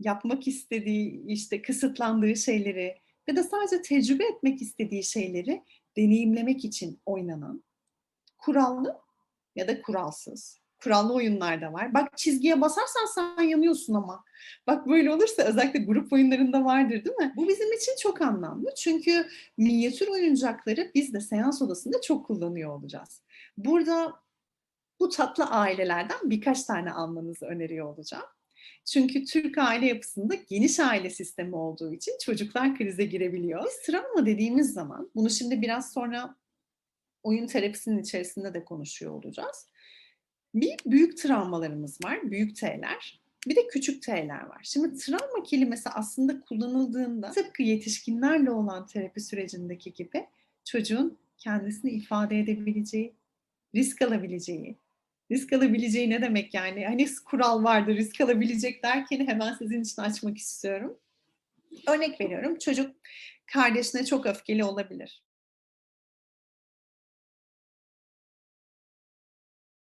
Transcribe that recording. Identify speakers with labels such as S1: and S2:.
S1: yapmak istediği, işte kısıtlandığı şeyleri ya da sadece tecrübe etmek istediği şeyleri deneyimlemek için oynanan, kurallı ya da kuralsız. Kurallı oyunlar da var. Bak çizgiye basarsan sen yanıyorsun ama. Bak böyle olursa özellikle grup oyunlarında vardır değil mi? Bu bizim için çok anlamlı. Çünkü minyatür oyuncakları biz de seans odasında çok kullanıyor olacağız. Burada bu tatlı ailelerden birkaç tane almanızı öneriyor olacağım. Çünkü Türk aile yapısında geniş aile sistemi olduğu için çocuklar krize girebiliyor. Biz travma dediğimiz zaman, bunu şimdi biraz sonra oyun terapisinin içerisinde de konuşuyor olacağız. Bir büyük travmalarımız var, büyük T'ler. Bir de küçük T'ler var. Şimdi travma kelimesi aslında kullanıldığında tıpkı yetişkinlerle olan terapi sürecindeki gibi çocuğun kendisini ifade edebileceği, risk alabileceği, risk alabileceği ne demek yani? Hani kural vardı risk alabilecek derken hemen sizin için açmak istiyorum. Örnek veriyorum çocuk kardeşine çok öfkeli olabilir.